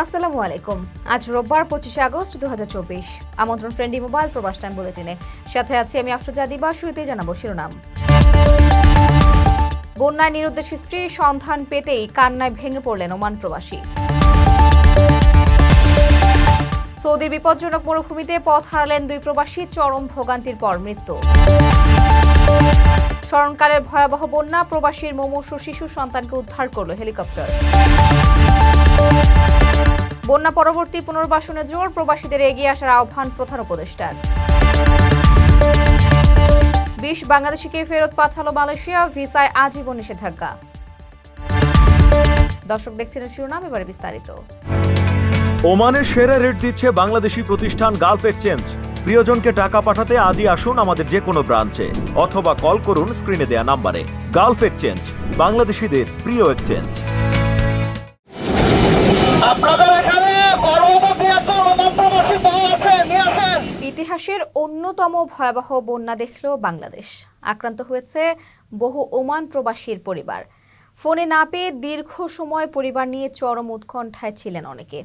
আসসালামু আলাইকুম। আজ রোববার পঁচিশে আগস্ট দু আমন্ত্রণ ফ্রেন্ডি মোবাইল প্রবাস টাইম বুলেটিনে। সাথে আছি আমি আফরোজা দিবা, শুরুতেই জানাব শিরোনাম। বন্যায় নিরুদ্দেশী স্ত্রী সন্ধান পেতেই কান্নায় ভেঙে পড়লেন ওমান প্রবাসী। সৌদির বিপজ্জনক মরুভূমিতে পথ হারালেন দুই প্রবাসী, চরম ভোগান্তির পর মৃত্যু। স্মরণকালের ভয়াবহ বন্যা, প্রবাসীর মুমূর্ষ শিশু সন্তানকে উদ্ধার করল হেলিকপ্টার। বন্যা পরবর্তী পুনর্বাসনে জোর প্রবাসীদের এগিয়ে আসার আহ্বান প্রধান উপদেষ্টার। বিশ বাংলাদেশিকে ফেরত পাঠালো মালয়েশিয়া ভিসায় আজীবন নিষেধাজ্ঞা। দর্শক দেখছিলেন শিরোনাম এবারে বিস্তারিত। ওমানের সেরা রেট দিচ্ছে বাংলাদেশি প্রতিষ্ঠান গালফ এক্সচেঞ্জ। প্রিয়জনকে টাকা পাঠাতে আজই আসুন আমাদের যে কোনো ব্রাঞ্চে অথবা কল করুন স্ক্রিনে দেয়া নাম্বারে। গালফ এক্সচেঞ্জ বাংলাদেশিদের প্রিয় এক্সচেঞ্জ। আপনাদের এখানে গর্ভবতী একজন অনন্তবাসী মা আছে নিয়ে আসেন ইতিহাসের অন্যতম ভয়াবহ বন্যা দেখল বাংলাদেশ। আক্রান্ত হয়েছে বহু ওমান প্রবাসীর পরিবার। ফোনে না পেয়ে দীর্ঘ সময় পরিবার নিয়ে চরম উৎকণ্ঠায় ছিলেন অনেকে।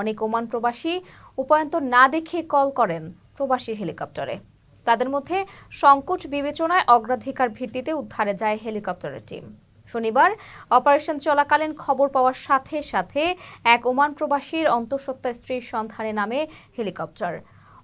অনেক ওমান প্রবাসী উপায়ন্তর না দেখে কল করেন প্রবাসী হেলিকপ্টারে। তাদের মধ্যে সংকট বিবেচনায় অগ্রাধিকার ভিত্তিতে উদ্ধারে যায় হেলিকপ্টারের টিম। শনিবার অপারেশন চলাকালীন খবর পাওয়ার সাথে সাথে এক ওমান প্রবাসীর অন্তঃসত্ত্বা স্ত্রীর সন্ধানে নামে হেলিকপ্টার।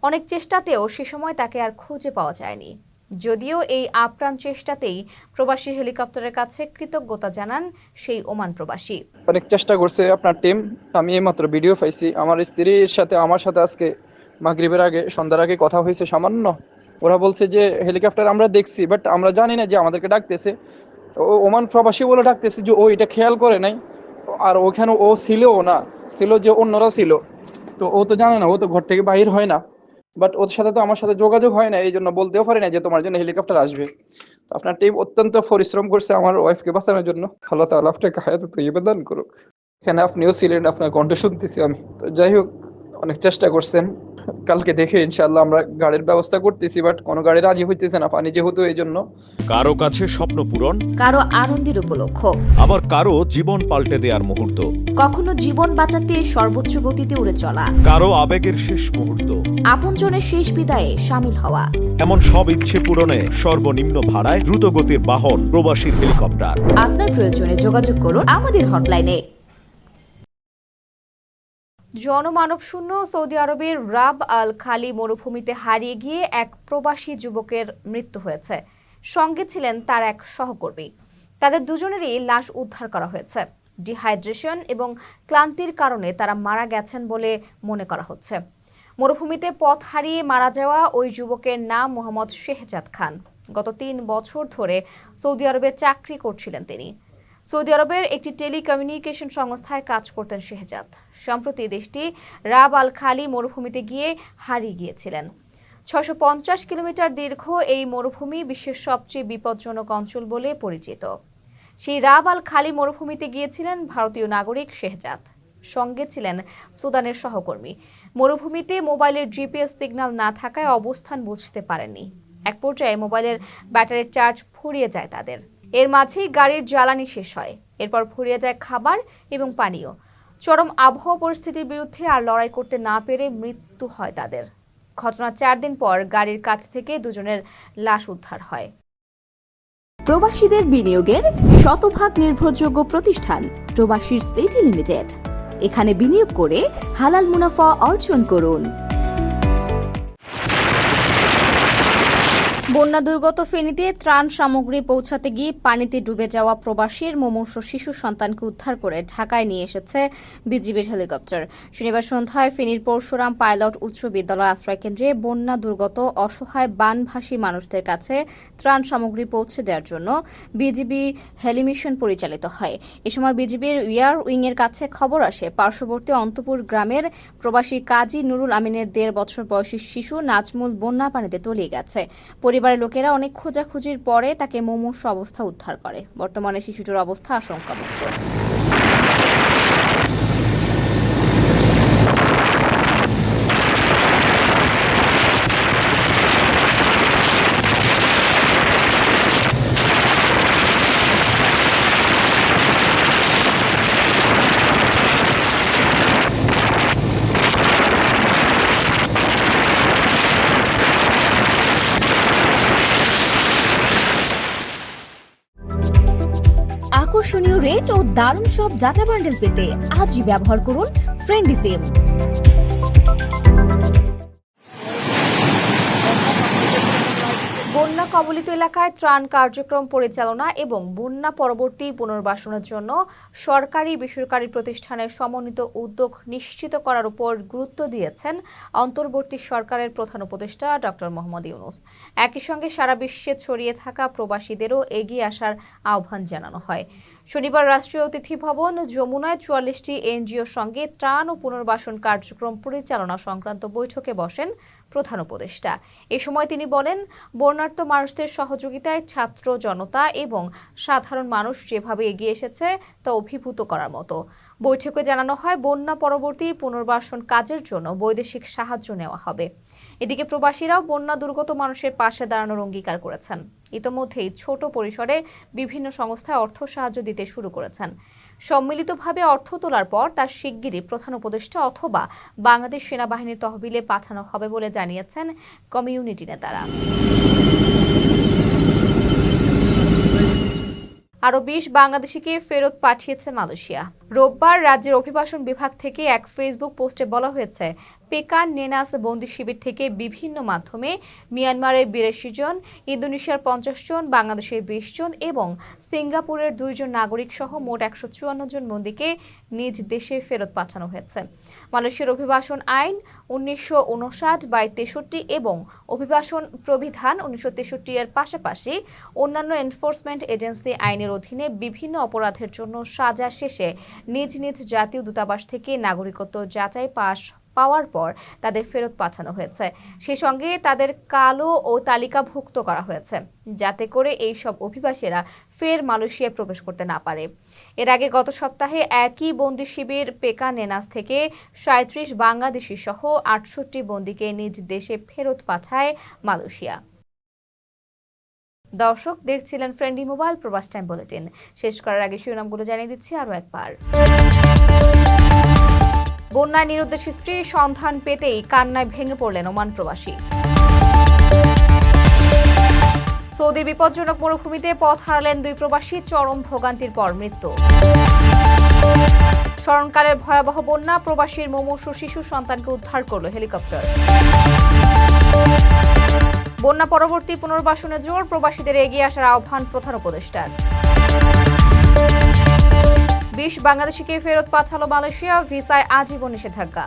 অনেক চেষ্টাতেও সে সময় তাকে আর খুঁজে পাওয়া যায়নি। যদিও এই আপ্রাণ চেষ্টাতেই প্রবাসী হেলিকপ্টারের কাছে কৃতজ্ঞতা জানান সেই ওমান প্রবাসী। অনেক চেষ্টা করছে আপনার টিম আমি এইমাত্র ভিডিও পাইছি। আমার স্ত্রীর সাথে, আমার সাথে আজকে মাগরিবের আগে, সন্ধ্যার আগে কথা হয়েছে সামান্য। ওরা বলছে যে, হেলিকপ্টার আমরা দেখছি বাট আমরা জানি না যে আমাদেরকে ডাকতেছে। ওমান প্রবাসী বলে ডাকতেছে যে, ও, এটা খেয়াল করে নাই। আর ওখানে ও ছিলও না। ছিল যে অন্যরা ছিল। তো ও তো জানে না, ও তো ঘর থেকে বাহির হয় না। বাট ওর সাথে তো আমার সাথে যোগাযোগ হয় না এই জন্য বলতেও পারি না যে তোমার জন্য হেলিকপ্টার আসবে। তো আপনার টিম অত্যন্ত পরিশ্রম করছে আমার ওয়াইফকে বাঁচানোর জন্য। আল্লাহ তাআলা আপনাকে হায়াত তৈবা দান করুক। এখানে আপনিও ছিলেন, আপনার কণ্ঠ শুনতেছি আমি। তো যাই হোক, অনেক চেষ্টা করছেন। কালকে দেখে ইনশাআল্লাহ আমরা গাড়ির ব্যবস্থা করতেছি বাট কোনো গাড়ি রাজি হইতেছে না পানি যেহেতু এই জন্য। কারও কাছে স্বপ্ন পূরণ কারও আনন্দের উপলক্ষ। আবার কারও জীবন পাল্টে দেওয়ার মুহূর্ত। কখনো জীবন বাঁচাতে সর্বোচ্চ গতিতে উড়ে চলা। কারও আবেগের শেষ মুহূর্ত। আপনজনের শেষ বিদায়ে সামিল হওয়া। এমন সব ইচ্ছে পূরণে সর্বনিম্ন ভাড়ায় দ্রুতগতির বাহন প্রবাসীর হেলিকপ্টার। আপনার প্রয়োজনে যোগাযোগ করুন আমাদের হটলাইনে। জনমানব শূন্য সৌদি আরবের রাব আল খালি মরুভূমিতে হারিয়ে গিয়ে এক প্রবাসী যুবকের মৃত্যু হয়েছে। সঙ্গে ছিলেন তার এক সহকর্মী। তাদের দুজনেরই লাশ উদ্ধার করা হয়েছে। ডিহাইড্রেশন এবং ক্লান্তির কারণে তারা মারা গেছেন বলে মনে করা হচ্ছে। মরুভূমিতে পথ হারিয়ে মারা যাওয়া ওই যুবকের নাম মোহাম্মদ শেহজাদ খান। গত তিন বছর ধরে সৌদি আরবে চাকরি করছিলেন তিনি। সৌদি আরবের একটি টেলিকমিউনিকেশন সংস্থায় কাজ করতেন শেহজাদ। সম্প্রতি দেশটি রাব আল খালি মরুভূমিতে গিয়ে হারিয়ে গিয়েছিলেন। ছশো কিলোমিটার দীর্ঘ এই মরুভূমি বিশ্বের সবচেয়ে বিপজ্জনক অঞ্চল বলে পরিচিত। সেই রাব আল খালি মরুভূমিতে গিয়েছিলেন ভারতীয় নাগরিক শেহজাদ। সঙ্গে ছিলেন সুদানের সহকর্মী। মরুভূমিতে মোবাইলের জিপিএস সিগন্যাল না থাকায় অবস্থান বুঝতে পারেননি। এক পর্যায়ে মোবাইলের ব্যাটারির চার্জ ফুরিয়ে যায় তাদের। এর মাঝেই গাড়ির জ্বালানি শেষ হয়। এরপর ফুরিয়ে যায় খাবার এবং পানীয়। চরম আবহাওয়া পরিস্থিতির বিরুদ্ধে আর লড়াই করতে না পেরে মৃত্যু হয় তাদের। ঘটনার চার দিন পর গাড়ির কাছ থেকে দুজনের লাশ উদ্ধার হয়। প্রবাসীদের বিনিয়োগের শতভাগ নির্ভরযোগ্য প্রতিষ্ঠান প্রবাসীর সিটি লিমিটেড। এখানে বিনিয়োগ করে হালাল মুনাফা অর্জন করুন। বন্যা দুর্গত ফেনীতে ত্রাণ সামগ্রী পৌঁছাতে গিয়ে পানিতে ডুবে যাওয়া প্রবাসীর মুমূর্ষ শিশু সন্তানকে উদ্ধার করে ঢাকায় নিয়ে এসেছে বিজিবির হেলিকপ্টার। শনিবার সন্ধ্যায় ফেনীর পরশুরাম পাইলট উচ্চ বিদ্যালয় আশ্রয় কেন্দ্রে বন্যা দুর্গত অসহায় বানভাসী মানুষদের কাছে ত্রাণ সামগ্রী পৌঁছে দেওয়ার জন্য বিজিবি হেলিমিশন পরিচালিত হয়। এ সময় বিজিবির ইয়ার উইং এর কাছে খবর আসে। পার্শ্ববর্তী অন্তপুর গ্রামের প্রবাসী কাজী নুরুল আমিনের দেড় বছর বয়সী শিশু নাজমুল বন্যা পানিতে তলিয়ে গেছে। পরিবারের লোকেরা অনেক খোঁজাখুঁজির পরে তাকে মোমোস অবস্থা উদ্ধার করে। বর্তমানে শিশুটির অবস্থা আশঙ্কামুক্ত আকর্ষণীয় রেট ও দারুণ সব ডাটা বান্ডেল পেতে আজই ব্যবহার করুন ফ্রেন্ডি সিম বন্যা কবলিত এলাকায় ত্রাণ কার্যক্রম পরিচালনা এবং বন্যা পরবর্তী পুনর্বাসনের জন্য সরকারি বেসরকারি প্রতিষ্ঠানের সমন্বিত উদ্যোগ নিশ্চিত করার উপর গুরুত্ব দিয়েছেন অন্তর্বর্তী সরকারের প্রধান উপদেষ্টা ডক্টর মোহাম্মদ ইউনুস। একই সঙ্গে সারা বিশ্বে ছড়িয়ে থাকা প্রবাসীদেরও এগিয়ে আসার আহ্বান জানানো হয়। শনিবার রাষ্ট্রীয় অতিথি ভবন যমুনায় চুয়াল্লিশটি এনজিওর সঙ্গে ত্রাণ ও পুনর্বাসন কার্যক্রম পরিচালনা সংক্রান্ত বৈঠকে বসেন প্রধান উপদেষ্টা। এ সময় তিনি বলেন, বর্ণাঢ্য মানুষদের সহযোগিতায় ছাত্র জনতা এবং সাধারণ মানুষ যেভাবে এগিয়ে এসেছে তা অভিভূত করার মতো। বৈঠকে জানানো হয়, বন্যা পরবর্তী পুনর্বাসন কাজের জন্য বৈদেশিক সাহায্য নেওয়া হবে। এদিকে প্রবাসীরাও বন্যা দুর্গত মানুষের পাশে দাঁড়ানোর অঙ্গীকার করেছেন। ইতোমধ্যেই ছোট পরিসরে বিভিন্ন সংস্থায় অর্থ সাহায্য দিতে শুরু করেছেন। সম্মিলিতভাবে অর্থ তোলার পর তার শিগগিরই প্রধান উপদেষ্টা অথবা বাংলাদেশ সেনাবাহিনীর তহবিলে পাঠানো হবে বলে জানিয়েছেন কমিউনিটি নেতারা। আরও বিশ বাংলাদেশিকে ফেরত পাঠিয়েছে মালয়েশিয়া। রোববার রাজ্যের অভিবাসন বিভাগ থেকে এক ফেসবুক পোস্টে বলা হয়েছে, পেকান নেনাস বন্দি শিবির থেকে বিভিন্ন মাধ্যমে মিয়ানমারের বিরাশি জন, ইন্দোনেশিয়ার পঞ্চাশ জন, বাংলাদেশের বিশ জন এবং সিঙ্গাপুরের দুইজন নাগরিক সহ মোট একশো চুয়ান্ন জন বন্দীকে নিজ দেশে ফেরত পাঠানো হয়েছে। মালয়েশিয়ার অভিবাসন আইন উনিশশো উনষাট বাই তেষট্টি এবং অভিবাসন প্রবিধান উনিশশো তেষট্টি এর পাশাপাশি অন্যান্য এনফোর্সমেন্ট এজেন্সি আইনের অধীনে বিভিন্ন অপরাধের জন্য সাজা শেষে নিজ নিজ জাতীয় দূতাবাস থেকে নাগরিকত্ব যাচাই পাশ পাওয়ার পর তাদের ফেরত পাঠানো হয়েছে। সেই সঙ্গে তাদের কালো ও তালিকাভুক্ত করা হয়েছে, যাতে করে এই সব অভিবাসীরা ফের মালয়েশিয়ায় প্রবেশ করতে না পারে। এর আগে গত সপ্তাহে একই বন্দি শিবির পেকা নেনাস থেকে সাঁত্রিশ বাংলাদেশি সহ আটষট্টি বন্দিকে নিজ দেশে ফেরত পাঠায় মালয়েশিয়া। দর্শক দেখছিলেন ফ্রেন্ডি মোবাইল প্রবাস টাইম বুলেটিন শেষ করার আগে শিরোনামগুলো জানিয়ে দিচ্ছি আরও একবার। বন্যায় নিরুদ্দেশী স্ত্রীর সন্ধান পেতেই কান্নায় ভেঙে পড়লেন ওমান প্রবাসী। সৌদির বিপজ্জনক মরুভূমিতে পথ হারালেন দুই প্রবাসী, চরম ভোগান্তির পর মৃত্যু। স্মরণকালের ভয়াবহ বন্যা প্রবাসীর মুমূর্ষু শিশু সন্তানকে উদ্ধার করল হেলিকপ্টার। বন্যা পরবর্তী পুনর্বাসনে জোর, প্রবাসীদের এগিয়ে আসার আহ্বান প্রধান উপদেষ্টার। বিশ বাংলাদেশিকে ফেরত পাঠালো মালয়েশিয়া, ভিসায় আজীবন নিষেধাজ্ঞা।